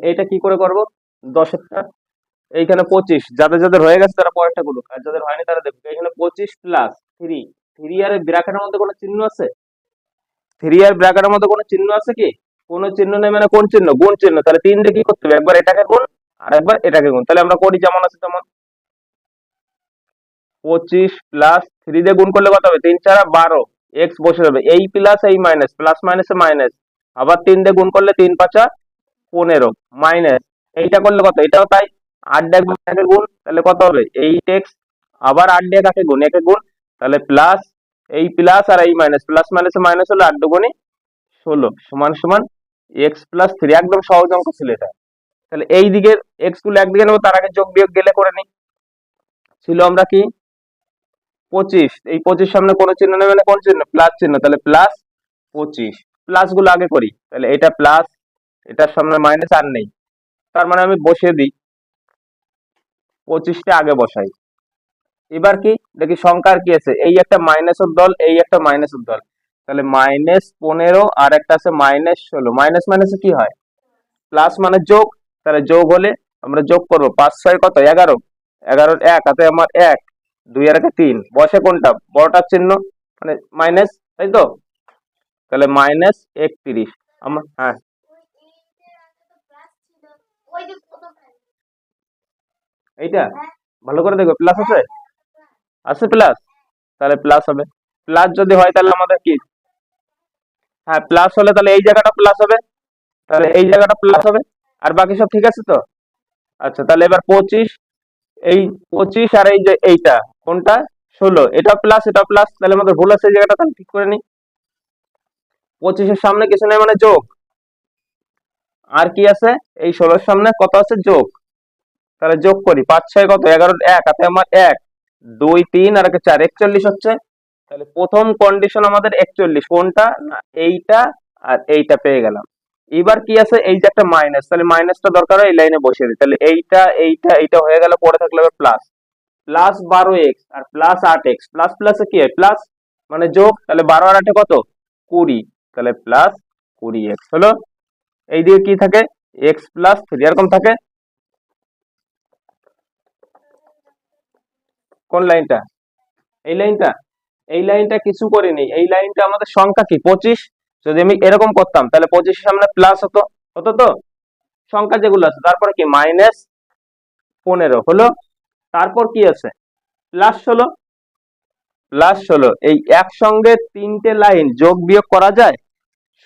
এটা কি করে করব? দশেরটা এইখানে পঁচিশ। যাদের যাদের হয়ে গেছে তারা পরেরটা করুক। আর যাদের হয়নি তারা দেখুক। এখানে পঁচিশ প্লাস থ্রি থ্রি আর ব্র্যাকেটের মধ্যে কোনো চিহ্ন আছে? থ্রি আর ব্র্যাকেটের মধ্যে কোনো চিহ্ন আছে কি? কোনো চিহ্ন নেই মানে কোন চিহ্ন? গুণ চিহ্ন। তাহলে তিনটে কি করতে হবে? একবার এটাকে গুণ আর একবার এটাকে গুণ। তাহলে আমরা করি যেমন আছে তেমন। পঁচিশ প্লাস থ্রি দিয়ে গুণ করলে কত হবে? তিন চারা বারো। এক্স বসে যাবে। এই প্লাস এই মাইনাস প্লাস মাইনাসে মাইনাস আবার তিন দিয়ে গুণ করলে তিন পাঁচা পনেরো মাইনাস এইটা করলে কত? এটাও তাই, আট ডেক একে গুণ, তাহলে কত হবে? এইট এক্স আবার আট ডেক একে গুণ? একে গুণ, তাহলে প্লাস এই প্লাস আর এই মাইনাস প্লাস মাইনাসে মাইনাস হলো আট দুগুণে ষোলো, সমান সমান এক্স প্লাস থ্রি একদম সহজ অঙ্ক ছিল এটা। তাহলে এই দিকের এক্সগুলো একদিকে নেব, তার আগে যোগ বিয়োগ গেলে করে নিই। ছিল আমরা কি? পঁচিশ, এই পঁচিশ সামনে কোনো চিহ্ন নেবে না, কোন চিহ্ন? প্লাস চিহ্ন, তাহলে প্লাস পঁচিশ প্লাসগুলো আগে করি। তাহলে এটা প্লাস এটার সামনে মাইনাস আর নেই। তার মানে আমি বসিয়ে দিই। পঁচিশটা আগে বসাই। এবার কি? দেখি সংখ্যার কি আছে? এই একটা মাইনাসের দল, এই একটা মাইনাসের দল। তাহলে মাইনাস পনেরো, আর একটা আছে মাইনাস ষোলো। মাইনাস মাইনাসে কি হয়? প্লাস মানে যোগ। তাহলে যোগ হলে আমরা যোগ করব। পাঁচ, ছয় কত? এগারো। এগারোর এক হাতে আমার এক। দুই আর একে তিন। বসে কোনটা? বড়টার চিহ্ন? মানে মাইনাস তাই তো? তাহলে মাইনাস একত্রিশ। আমার হ্যাঁ। এইটা? ভালো করে দেখো প্লাস আছে? আছে প্লাস তাহলে প্লাস হবে। প্লাস যদি হয় তাহলে আমাদের কি? হ্যাঁ প্লাস হলে তাহলে এই জায়গাটা প্লাস হবে। তাহলে এই জায়গাটা প্লাস হবে। আর বাকি সব ঠিক আছে তো? আচ্ছা তাহলে এবার পঁচিশ এই পঁচিশ আর এই যে এইটা কোনটা? ষোলো। এটা প্লাস এটা প্লাস তাহলে আমাদের ভুল আছে এই জায়গাটা তাহলে ঠিক করে নিই। পঁচিশের সামনে কিছু নেই মানে যোগ। আর কি আছে? এই ষোলোর সামনে কত আছে? যোগ। তাহলে যোগ করি। পাঁচ, ছয় কত? এগারো, এক। হাতে আমার এক। দুই, তিন আর চার। একচল্লিশ হচ্ছে। তাহলে প্রথম কন্ডিশন আমাদের একচল্লিশ। কোনটা? না, এইটা আর এইটা পেয়ে গেলাম। এবার কি আছে? এই যে একটা মাইনাস তাহলে মাইনাসটা দরকার হয় এই লাইনে বসিয়ে দিই তাহলে এইটা এইটা এইটা হয়ে গেল পরে থাকলে প্লাস প্লাস বারো এক্স আর প্লাস আট এক্স প্লাস প্লাসে কি হয়? প্লাস মানে যোগ। তাহলে বারো আর আটে কত? কুড়ি। তাহলে প্লাস কুড়ি এক্স হলো? এইদিকে কি থাকে? এক্স প্লাস থ্রি এরকম থাকে। কোন লাইনটা? এই লাইনটা? এই লাইনটা কিছু করিনি। এই লাইনটা আমাদের সংখ্যা কি? পঁচিশ? যদি আমি এরকম করতাম, তাহলে পঁচিশের সামনে প্লাস হতো। হতো তো? সংখ্যা যেগুলো আছে, তারপরে কি? মাইনাস পনেরো, হলো? তারপর কি আছে? প্লাস ষোলো? প্লাস ষোলো। এই একসঙ্গে তিনটে লাইন যোগ বিয়োগ করা যায়?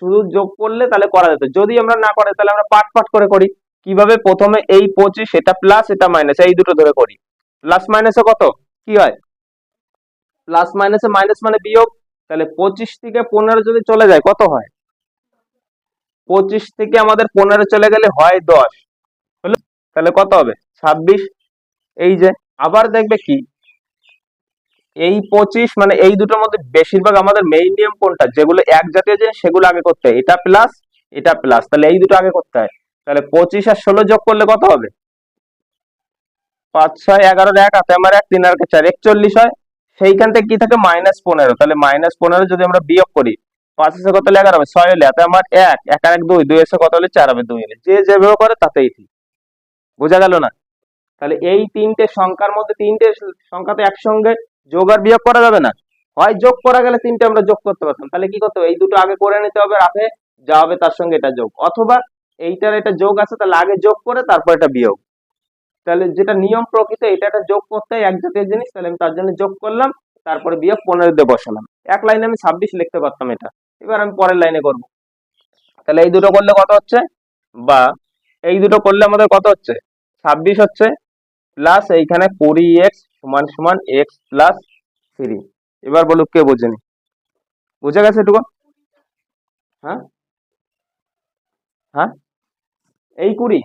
শুধু যোগ করলে তাহলে করা যেত। যদি আমরা না করে, তাহলে আমরা পাট পাট করে করি। কীভাবে প্রথমে এই পঁচিশ, এটা প্লাস এটা মাইনাস এই দুটো ধরে করি। প্লাস মাইনাসে কত? কি হয়? প্লাস মাইনাসে মাইনাস মানে বিয়োগ। তাহলে পঁচিশ থেকে পনেরো যদি চলে যায়, কত হয়? পঁচিশ থেকে আমাদের পনেরো চলে গেলে হয় দশ। হলো তাহলে কত হবে? ছাব্বিশ। এই যে, আবার দেখবে কি? এই পঁচিশ মানে এই দুটোর মধ্যে বেশিরভাগ আমাদের মেইন নিয়ম কোনটা? যেগুলো এক জাতীয় জিনিস, সেগুলো আগে করতে হয়। এটা প্লাস এটা প্লাস তাহলে এই দুটো আগে করতে হয়। তাহলে পঁচিশ আর ষোলো যোগ করলে কত হবে? পাঁচ, ছয় এগারোর এক হাতে আমার এক, তিন, আর চার। একচল্লিশ হয়। সেইখান থেকে কি থাকে? মাইনাস পনেরো। তাহলে মাইনাস পনেরো যদি আমরা বিয়োগ করি, পাঁচ এসে কত হলে এগারো হবে? ছয় হলে হাতে আমার এক এক আর এক, দুই। দুই এসে কত হলে চার হবে? দুই হলে। যে যেভাবে করে তাতেই ঠিক। বোঝা গেল না? তাহলে এই তিনটে সংখ্যার মধ্যে তিনটে সংখ্যা তো একসঙ্গে যোগ আর বিয়োগ করা যাবে না। হয় যোগ করা গেলে তিনটে আমরা যোগ করতে পারতাম। তাহলে কি করতে হবে? এই দুটো আগে করে নিতে হবে রাখে যা হবে তার সঙ্গে এটা যোগ। অথবা এইটার এটা যোগ আছে, তাহলে আগে যোগ করে তারপর এটা বিয়োগ। তাহলে যেটা নিয়ম প্রকৃত, এটা একটা যোগ করতে এক জাতীয় জিনিস, তাহলে আমি তার জন্য যোগ করলাম, তারপরে বিয়োগ পনেরো দিয়ে বসালাম। এক লাইনে আমি ছাব্বিশ লিখতে পারতাম এটা। এবার আমি পরের লাইনে করব। তাহলে এই দুটো করলে কত হচ্ছে? বা এই দুটো করলে আমাদের কত হচ্ছে? ছাব্বিশ হচ্ছে প্লাস এইখানে কুড়ি এক্স সমান সমান এক্স প্লাস থ্রি এবার বলুক কে বোঝেনি? বুঝে গেছে এটুকু? হ্যাঁ? হ্যাঁ? এই কুড়ি।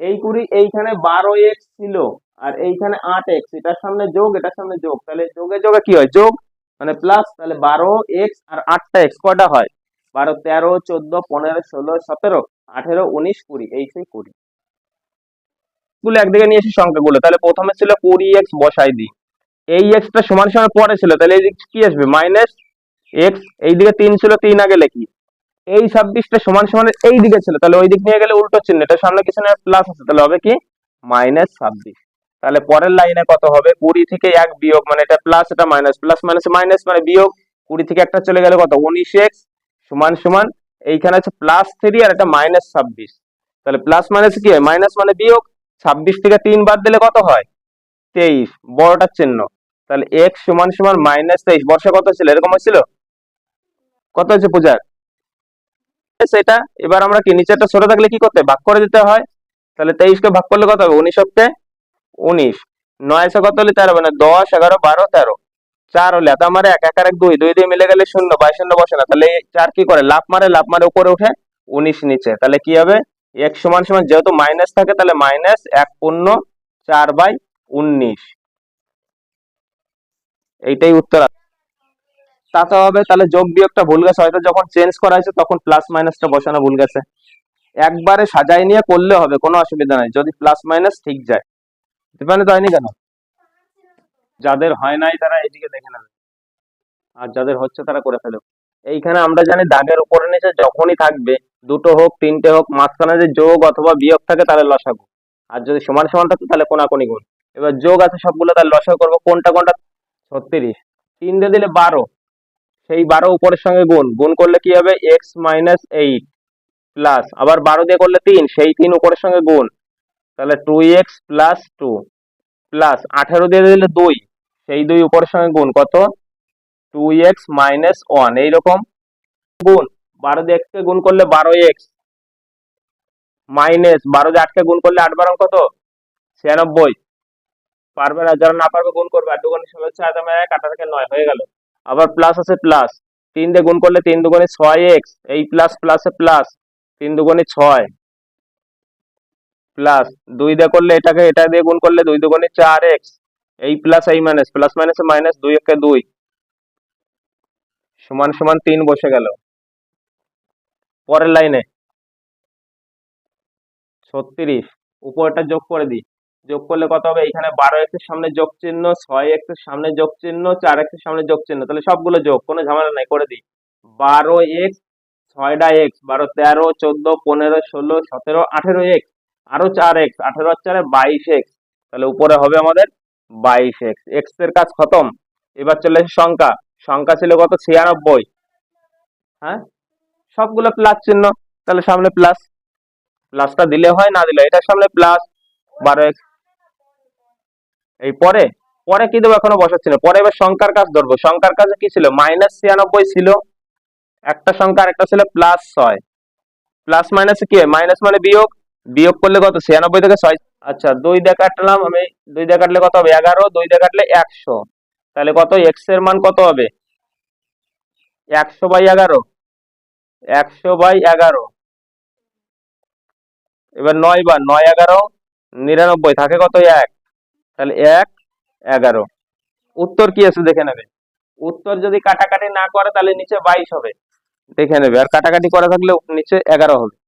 এই কুড়ি এইখানে বারো এক্স ছিল আর এইখানে আট এক্স এটার সামনে যোগ, এটার সামনে যোগ। তাহলে যোগে যোগে কি হয়? যোগ মানে প্লাস তাহলে বারো এক্স আর আটটা এক্স কয়টা হয়? বারো, তেরো, চোদ্দ, পনেরো, ষোলো, সতেরো, আঠেরো, উনিশ, কুড়ি। এই সেই কুড়ি। গুলো একদিকে নিয়ে এসে সংখ্যাগুলো তাহলে প্রথমে ছিল কুড়ি এক্স বসাই দিই। এই এক্সটা সমান সমান পরে ছিল, তাহলে এই কি আসবে? মাইনাস এক্স এইদিকে তিন ছিল, তিন আগে লিখি। এই ছাব্বিশটা সমান সমান এই দিকে ছিল, তাহলে ওই দিক নিয়ে গেলে উল্টো চিহ্ন, এটা সামনে কিছু না প্লাস আছে, তাহলে হবে কি? মাইনাস ছাব্বিশ। তাহলে পরের লাইনে কত হবে? কুড়ি থেকে এক বিয়োগ মানে এটা প্লাস এটা মাইনাস প্লাস মাইনাস মাইনাস মানে বিয়োগ। কুড়ি থেকে একটা চলে গেলে কত? উনিশ এক্স সমান সমান, এইখানে আছে প্লাস থ্রি আর এটা মাইনাস ছাব্বিশ। তাহলে প্লাস মাইনাস কি হয়? মাইনাস মানে বিয়োগ। ছাব্বিশ থেকে তিন বাদ দিলে কত হয়? তেইশ। বড়টার চিহ্ন। তাহলে এক্স সমান সমান মাইনাস তেইশ। বর্ষা কত ছিল? এরকম হয়েছিল? কত হয়েছে পূজার? সেটা এবার আমরা কি, নিচেরটা ছোট থাকলে কি করতে? ভাগ করে দিতে হয়। তাহলে তেইশকে ভাগ করলে কত হবে? উনিশ হচ্ছে উনিশ। নয়শো কত হলে তেরো মানে দশ, এগারো, বারো, তেরো। চার হলে। আমার এক এক, আর এক, দুই। দুই দিয়ে মিলে গেলে শূন্য। বাইশ শূন্য বসে না। তাহলে চার কি করে? লাভ মারে লাভ মারে উপরে উঠে উনিশ নিচে। তাহলে কি হবে? এক সমান সমান যেহেতু মাইনাস থাকে, তাহলে মাইনাস এক পূর্ণ চার বাই উনিশ। এইটাই উত্তর তাতে হবে, তাহলে যোগ বিয়োগটা ভুল গেছে, হয়তো যখন চেঞ্জ করা হয়েছে তখন প্লাস মাইনাসটা বসানো ভুল গেছে। একবারে সাজাই নিয়ে করলে হবে, কোনো অসুবিধা নাই, যদি প্লাস মাইনাস ঠিক যায়। দীপানি তো হয়নি কেন? যাদের হয় নাই তারা এদিকে দেখে নেবে। আর যাদের হচ্ছে তারা করে ফেলো এইখানে আমরা জানি দাগের উপরে নিচে যখনই থাকবে দুটো হোক, তিনটে হোক, মাঝখানে যে যোগ অথবা বিয়োগ থাকে তাহলে লসাগু। আর যদি সমান সমান থাকে তাহলে কোনাকুনি গুণ। এবার যোগ আছে সবগুলো, তাহলে লসাগু করব কোনটা কোনটা? ছত্রিশ। তিন দিয়ে দিলে বারো। সেই বারো উপরের সঙ্গে গুণ। গুণ করলে কি হবে? এক্স মাইনাস এইট প্লাস আবার বারো দিয়ে করলে তিন, সেই তিন উপরের সঙ্গে গুণ। তাহলে two x plus two plus আঠেরো দিয়ে দিলে দুই, সেই দুই উপরের সঙ্গে গুণ। কত? টু এক্স মাইনাস ওয়ান এইরকম গুণ। বারো দিয়ে এক্সকে গুণ করলে বারো এক্স। মাইনাস বারো দিয়ে আটকে গুণ করলে আট বারো কত ছিয়ানব্বই। পারবে না, যারা না পারবে গুণ করবে। আট দুগুণে ষোলো ছয় দামে এক, আটা থেকে নয়, হয়ে গেল। আবার প্লাস আছে প্লাস তিন দিয়ে গুণ করলে তিন দুগুণে ছয় এক্স। এই প্লাস প্লাসে প্লাস তিন দুগুণে ছয়। প্লাস দুই দিয়ে করলে এটাকে, এটা দিয়ে গুণ করলে দুই দুগুণে চার এক্স। এই প্লাস এই মাইনাস প্লাস মাইনাসে মাইনাস দুই, একে দুই। সমান সমান তিন বসে গেল। পরের লাইনে। ছত্রিশ। উপরটা যোগ করে দিই। যোগ করলে কত হবে? এখানে বারো এক্সের সামনে যোগ চিহ্ন, ছয় এক্সের সামনে যোগ চিহ্ন, চার এক্সের সামনে যোগ চিহ্ন। তাহলে সবগুলো যোগ, কোনো ঝামেলা নাই, করে দিই। বারো এক্স ছয়টা এক্স বারো তেরো, চোদ্দ, পনেরো, ষোলো, সতেরো, আঠেরো এক্স আরও চার এক্স আঠেরো চারে বাইশ এক্স তাহলে উপরে হবে আমাদের বাইশ এক্স এক্সের কাজ খতম। এবার চলে আসে সংখ্যা। সংখ্যা ছিল কত? ছিয়ানব্বই। হ্যাঁ? সবগুলো প্লাস চিহ্ন, তাহলে সামনে প্লাস প্লাসটা দিলে হয়, না দিলে এটার সামনে প্লাস বারো এক্স এই পরে? পরে কি দেবো এখনও বসাচ্ছি না। পরে এবার সংখ্যার কাজ ধরবো। সংখ্যার কাজে কি ছিল? মাইনাস ছিয়ানব্বই ছিল। একটা সংখ্যা একটা ছিল প্লাস ছয়। প্লাস মাইনাসে কি? হয় মাইনাস মানে বিয়োগ। বিয়োগ করলে কত? ছিয়ানব্বই থেকে ছয়। আচ্ছা দুই দিয়ে কাটলাম আমি। দুই দিয়ে কাটলে কত হবে? এগারো। দুই দিয়ে কাটলে একশো। তাহলে কত? এক্সের মান কত হবে? একশো বাই এগারো। একশো বাই এগারো। এবার নয় বার, নয় এগারো, নিরানব্বই, থাকে কত এক? তাহলে এক, এগারো। উত্তর কি আছে দেখে নেবে? উত্তর যদি কাটাকাটি না করে তাহলে নিচে বাইশ হবে। দেখে নেবে। আর কাটাকাটি করা থাকলে নিচে এগারো হবে।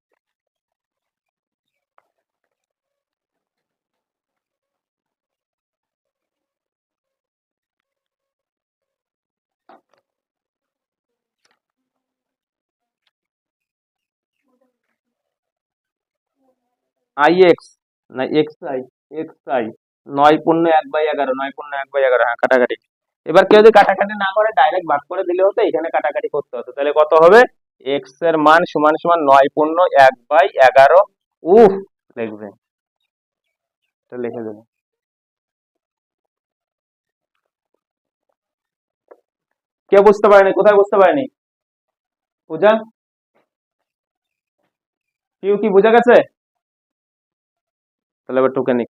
আই এক্স, না এক্স আই এক্স আই, নয় পূর্ণ এক বাই এগারো, নয় পূর্ণ এক বাই এগারো হ্যাঁ কাটাকাটি। এবার কেউ যদি কাটাকাটি না করে, ডাইরেক্ট ভাগ করে দিলে হতো এখানে কাটাকাটি করতে হতো তাহলে কত হবে? এক্সের মান সমান সমান নয় পূর্ণ এক বাই এগারো। উফ লিখবে এটা লিখে দেবে কে বুঝতে পারেনি? কোথায় বুঝতে পারেনি? পূজা? কেউ কি বোঝা গেছে? তাহলে এবার টুকে নিক